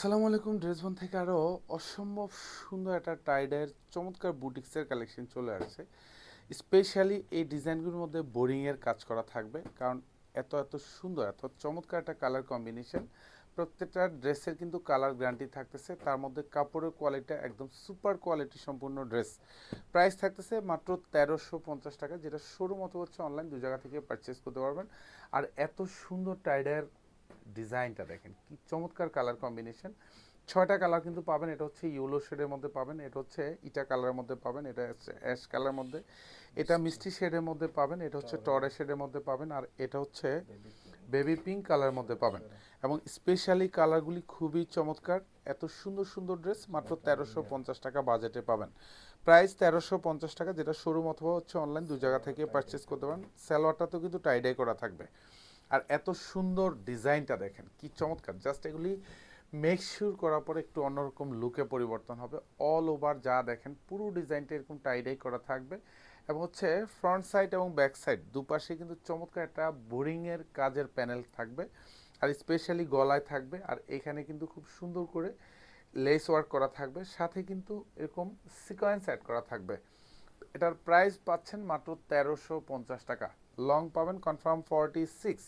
আসসালামু আলাইকুম, ড্রেসবন থেকে আরও অসম্ভব সুন্দর একটা টাইডের চমৎকার বুটিক্সের কালেকশন চলে আসছে। স্পেশালি এই ডিজাইনগুলোর মধ্যে বোরিংয়ের কাজ করা থাকবে, কারণ এত এত সুন্দর, এত চমৎকার একটা কালার কম্বিনেশন প্রত্যেকটা ড্রেসের কিন্তু কালার গ্যারান্টি থাকতেছে, তার মধ্যে কাপড়ের কোয়ালিটি একদম সুপার কোয়ালিটি সম্পূর্ণ ড্রেস প্রাইস থাকতেছে মাত্র তেরোশো পঞ্চাশ টাকা, যেটা শোরুম অথবা হচ্ছে অনলাইন দু জায়গা থেকে পারচেস করতে পারবেন। আর এত সুন্দর টাইডের ডিজাইনটা দেখেন, কি চমৎকার কালার কম্বিনেশন ছয়টা কালার কিন্তু পাবেন, এটা হচ্ছে ইয়েলো শেডের মধ্যে পাবেন, এটা হচ্ছে ইটা কালারের মধ্যে পাবেন, এটা অ্যাশ কালারের মধ্যে। এটা মিষ্টি শেডের মধ্যে পাবেন, এটা হচ্ছে টরে শেডের মধ্যে পাবেন, আর এটা হচ্ছে বেবি পিঙ্ক কালারের মধ্যে পাবেন। এবং স্পেশালি কালারগুলি খুবই চমৎকার, এত সুন্দর সুন্দর ড্রেস মাত্র তেরোশো পঞ্চাশ টাকা বাজেটে পাবেন। প্রাইস তেরোশো পঞ্চাশ টাকা, যেটা শোরুম অথবা হচ্ছে অনলাইন দু জায়গা থেকে পারচেস করতে পারেন। স্যালোয়ারটাতেও কিন্তু টাইডাই করা থাকবে। আর এত সুন্দর ডিজাইনটা দেখেন, কি চমৎকার। জাস্ট এগুলি মেক শিওর করার পরে একটু অন্যরকম লুকে পরিবর্তন হবে। অল ওভার যা দেখেন, পুরো ডিজাইনটা এরকম টাইডাই করা থাকবে। এবং হচ্ছে ফ্রন্ট সাইড এবং ব্যাক সাইড দুপাশে কিন্তু চমৎকার একটা বোরিংয়ের কাজের প্যানেল থাকবে। আর স্পেশালি গলায় থাকবে। আর এখানে কিন্তু খুব সুন্দর করে লেস ওয়ার্ক করা থাকবে। সাথে কিন্তু এরকম সিকোয়েন্স অ্যাড করা থাকবে। এটার প্রাইস পাচ্ছেন মাত্র তেরোশো পঞ্চাশ টাকা। লং পাবেন কনফার্ম ফর্টি সিক্স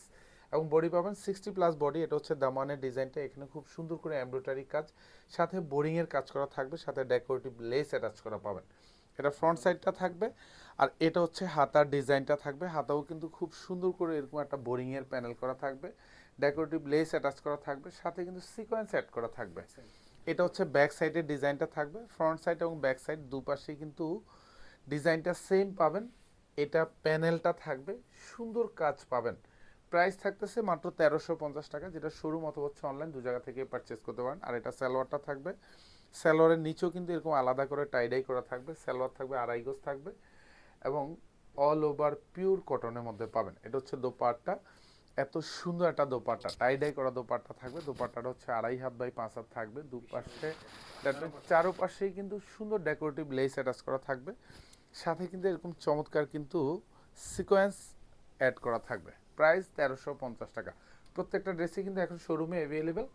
এবং বডি পাবেন সিক্সটি প্লাস বডি এটা হচ্ছে দামানের ডিজাইনটা। এখানে খুব সুন্দর করে এমব্রয়ডারি কাজ, সাথে বোরিংয়ের কাজ করা থাকবে, সাথে ডেকোরেটিভ লেস অ্যাটাচ করা পাবেন। এটা ফ্রন্ট সাইডটা থাকবে, আর এটা হচ্ছে হাতার ডিজাইনটা থাকবে। হাতাও কিন্তু খুব সুন্দর করে এরকম একটা বোরিংয়ের প্যানেল করা থাকবে ডেকোরেটিভ লেস অ্যাটাচ করা থাকবে, সাথে কিন্তু সিকোয়েন্স অ্যাড করা থাকবে। এটা হচ্ছে ব্যাক সাইডের ডিজাইনটা থাকবে ফ্রন্ট সাইড এবং ব্যাক সাইড দুপাশেই কিন্তু ডিজাইনটা সেম পাবেন। এটা প্যানেলটা থাকবে, সুন্দর কাজ পাবেন। প্রাইস থাকতেছে মাত্র তেরোশো পঞ্চাশ টাকা, যেটা শোরুম অথবা হচ্ছে অনলাইন দু জায়গা থেকে পারচেস করতে পারেন। আর এটা সালোয়ারটা থাকবে। সালোয়ারের নিচেও কিন্তু এরকম আলাদা করে টাইডাই করা থাকবে। সালোয়ার থাকবে, আড়াই গোজ থাকবে এবং অল ওভার পিওর কটনের মধ্যে পাবেন। এটা হচ্ছে দোপাট্টা। এত সুন্দর একটা দোপাট্টা। টাইডাই করা দোপাট্টা থাকবে। দোপাট্টাটা হচ্ছে আড়াই হাত বাই পাঁচ হাত থাকবে। দুপাশে চারোপাশেই কিন্তু সুন্দর ডেকোরেটিভ লেস অ্যাটাচ করা থাকবে। সাথে কিন্তু এরকম চমৎকার কিন্তু সিকোয়েন্স অ্যাড করা থাকবে। প্রাইস তেরোশো পঞ্চাশ টাকা। প্রত্যেকটা ড্রেসই কিন্তু এখন শোরুমে অ্যাভেলেবেল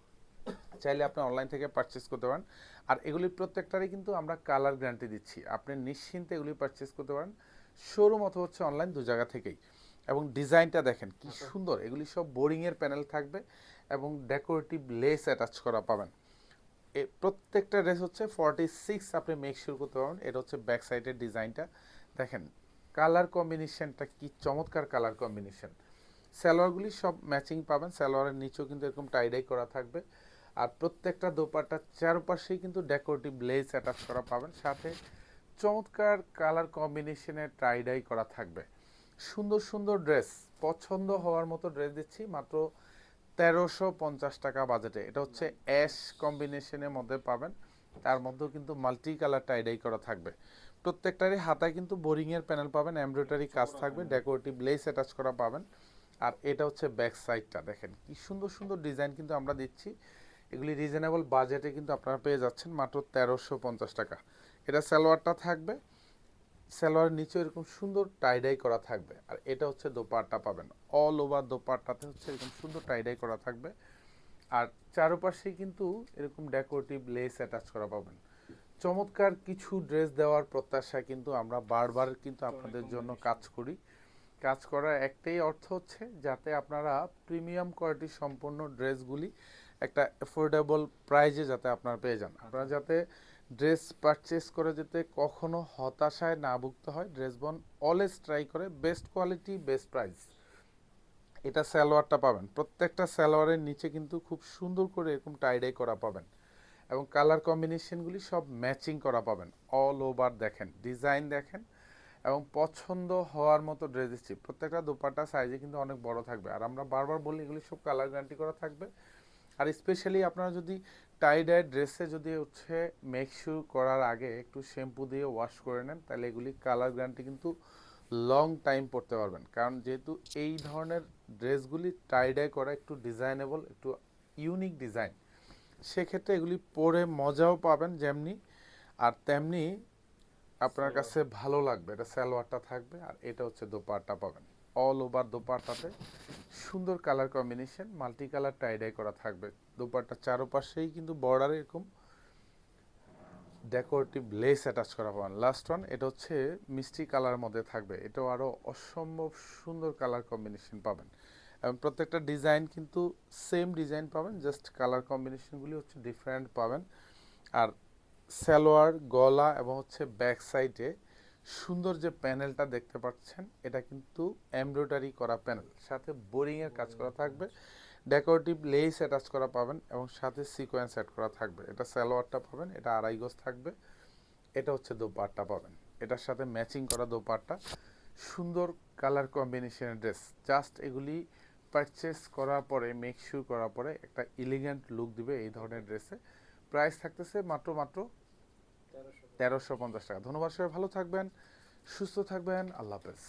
চাইলে আপনি অনলাইন থেকে পারচেস করতে পারেন। আর এগুলির প্রত্যেকটারই কিন্তু আমরা কালার গ্যারান্টি দিচ্ছি। আপনি নিশ্চিন্তে এগুলি পারচেস করতে পারেন। শোরুম অথবা হচ্ছে অনলাইন দু জায়গা থেকেই। এবং ডিজাইনটা দেখেন কি সুন্দর। এগুলি সব বোরিংয়ের প্যানেল থাকবে এবং ডেকোরেটিভ লেস অ্যাটাচ করা পাবেন। এ প্রত্যেকটা ড্রেস হচ্ছে ফর্টি সিক্স আপনি মেক শিওর করতে পারবেন। এটা হচ্ছে ব্যাক সাইডের ডিজাইনটা দেখেন কালার কম্বিনেশনটা কি চমৎকার কালার কম্বিনেশন সালোয়ারগুলি সব ম্যাচিং পাবেন। সালোয়ারের নিচেও কিন্তু এরকম টাইডাই করা থাকবে। আর প্রত্যেকটা দোপাটার চারপাশেই কিন্তু ডেকোরেটিভ লেস অ্যাটাচ করা পাবেন। সাথে চমৎকার কালার কম্বিনেশনে টাইডাই করা থাকবে। সুন্দর সুন্দর ড্রেস পছন্দ হওয়ার মতো ড্রেস দিচ্ছি। মাত্র তেরোশো পঞ্চাশ টাকা বাজেটে এটা হচ্ছে অ্যাশ কম্বিনেশনের মধ্যে পাবেন। তার মধ্যেও কিন্তু মাল্টি কালার টাইডাই করা থাকবে। প্রত্যেকটারই হাতায় কিন্তু বোরিংয়ের প্যানেল পাবেন। এমব্রয়ডারি কাজ থাকবে। ডেকোরেটিভ লেস অ্যাটাচ করা পাবেন। আর এটা হচ্ছে ব্যাক সাইডটা দেখেন। কি সুন্দর সুন্দর ডিজাইন কিন্তু আমরা দিচ্ছি। এগুলি রিজনেবল বাজেটে কিন্তু আপনারা পেয়ে যাচ্ছেন মাত্র তেরোশো পঞ্চাশ টাকা। এটা সালোয়ারটা থাকবে। সালোয়ারের নিচে এরকম সুন্দর টাইডাই করা থাকবে। আর এটা হচ্ছে দোপাট্টা পাবেন। অল ওভার দোপাট্টাতে হচ্ছে এরকম সুন্দর টাইডাই করা থাকবে। আর চারপাশেই কিন্তু এরকম ডেকোরেটিভ লেস অ্যাটাচ করা পাবেন। চমৎকার কিছু ড্রেস দেওয়ার প্রত্যাশা কিন্তু আমরা বারবার কিন্তু আপনাদের জন্য কাজ করি। কাজ করার একটাই অর্থ হচ্ছে যাতে আপনারা প্রিমিয়াম কোয়ালিটি সম্পন্ন ড্রেসগুলি একটা অ্যাফোর্ডেবল প্রাইজে যাতে আপনারা পেয়ে যান। আপনারা যাতে ড্রেস পারচেস করে যেতে কখনো হতাশায় না ভুগতে হয় ড্রেস বন অলওয়েজ ট্রাই করে বেস্ট কোয়ালিটি বেস্ট প্রাইস এটা সালোয়ারটা পাবেন। প্রত্যেকটা সালোয়ারের নিচে কিন্তু খুব সুন্দর করে এরকম টাইডাই করা পাবেন এবং কালার কম্বিনেশনগুলি সব ম্যাচিং করা পাবেন। অল ওভার দেখেন ডিজাইন দেখেন এবং পছন্দ হওয়ার মতো ড্রেস দিচ্ছি। প্রত্যেকটা দোপাটা সাইজে কিন্তু অনেক বড় থাকবে। আর আমরা বারবার বলি, এগুলি সব কালার গ্যারান্টি করা থাকবে। আর স্পেশালি আপনারা যদি টাইড আই ড্রেসে যদি হচ্ছে মেক শিওর করার আগে একটু শ্যাম্পু দিয়ে ওয়াশ করে নেন, তাহলে এগুলি কালার গ্যারান্টি কিন্তু লং টাইম পরতে পারবেন। কারণ যেহেতু এই ধরনের ড্রেসগুলি টাইড আই করা একটু ডিজাইনেবল একটু ইউনিক ডিজাইন সেক্ষেত্রে এগুলি পরে মজাও পাবেন যেমনি। আর তেমনি আপনার কাছে ভালো লাগবে এটা সালোয়ারটা থাকবে আর এটা হচ্ছে দোপাট্টা পাবেন। অল ওভার দোপাট্টাতে সুন্দর colour combination multi colour tie dye করা থাকবে। দোপাট্টা চারোপাশেই কিন্তু বর্ডারে এরকম ডেকোরেটিভ লেস অ্যাটাচ করা পাবেন। লাস্ট ওয়ান এটা হচ্ছে মিষ্টি কালার মধ্যে থাকবে। এটাও আরও অসম্ভব সুন্দর কালার কম্বিনেশন পাবেন। এবং প্রত্যেকটা ডিজাইন কিন্তু সেম ডিজাইন পাবেন জাস্ট কালার কম্বিনেশনগুলি হচ্ছে ডিফারেন্ট পাবেন। আর সালোয়ার, গলা এবং হচ্ছে ব্যাক সাইডে সুন্দর যে প্যানেলটা দেখতে পাচ্ছেন, এটা কিন্তু এমব্রয়ডারি করা প্যানেল সাথে বোরিংয়ের কাজ করা থাকবে ডেকোরেটিভ লেস অ্যাটাচ করা পাবেন এবং সাথে সিকোয়েন্স অ্যাড করা থাকবে। এটা সালোয়ারটা পাবেন, এটা আড়াই গজ থাকবে, এটা হচ্ছে দোপাট্টা পাবেন। এটার সাথে ম্যাচিং করা দোপাট্টা। সুন্দর কালার কম্বিনেশনের ড্রেস জাস্ট এগুলি পারচেস করার পরে মেক শিওর করার পরে একটা ইলিগেন্ট লুক দিবে এই ধরনের ড্রেসে প্রাইস থাকতেছে মাত্র মাত্র তেরোশো পঞ্চাশ টাকা। ধন্যবাদ সবাই ভালো থাকবেন সুস্থ থাকবেন আল্লাহ হাফেজ।